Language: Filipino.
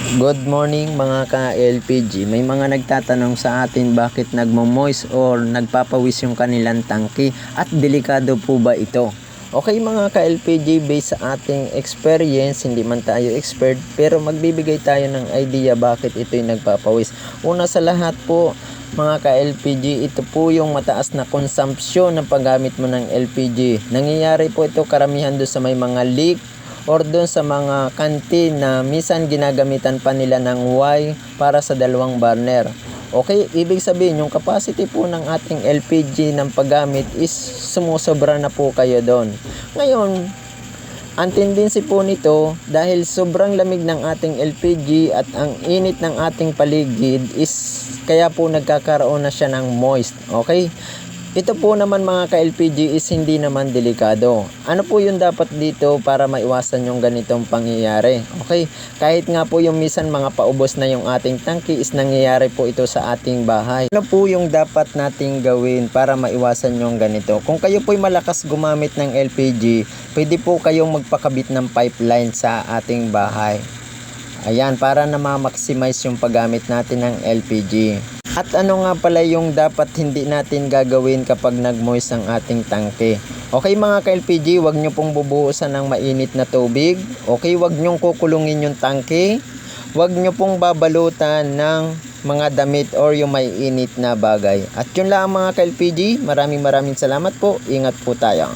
Good morning mga ka-LPG. May mga nagtatanong sa atin bakit nagmo-moist or nagpapawis yung kanilang tangki at delikado po ba ito? Okay mga ka-LPG, based sa ating experience, hindi man tayo expert, pero magbibigay tayo ng idea bakit ito'y nagpapawis. Una sa lahat po, mga ka-LPG, ito po yung mataas na consumption ng paggamit mo ng LPG. Nangyayari po ito karamihan doon sa may mga leak or doon sa mga kantin na minsan ginagamitan pa nila ng Y para sa dalawang burner. Okay, ibig sabihin yung capacity po ng ating LPG ng paggamit is sumusobra na po kayo doon. Ngayon, ang tendency po nito dahil sobrang lamig ng ating LPG at ang init ng ating paligid is kaya po nagkakaroon na siya ng moist. Okay? Ito po naman mga ka-LPG is hindi naman delikado. Ano po yung dapat dito para maiwasan yung ganitong pangyayari? Okay? Kahit nga po yung misan mga paubos na yung ating tangki is nangyayari po ito sa ating bahay. Ano po yung dapat nating gawin para maiwasan yung ganito? Kung kayo po'y malakas gumamit ng LPG, pwede po kayong magpakabit ng pipeline sa ating bahay. Ayan, para na ma-maximize yung paggamit natin ng LPG. At ano nga pala yung dapat hindi natin gagawin kapag nag-moist ang ating tangke? Okay mga ka-LPG, wag nyo pong bubuhusan ng mainit na tubig. Okay, wag nyo kukulungin yung tangke. Wag nyo pong babalutan ng mga damit or yung may init na bagay. At yun lang mga ka-LPG. Maraming maraming salamat po. Ingat po tayo.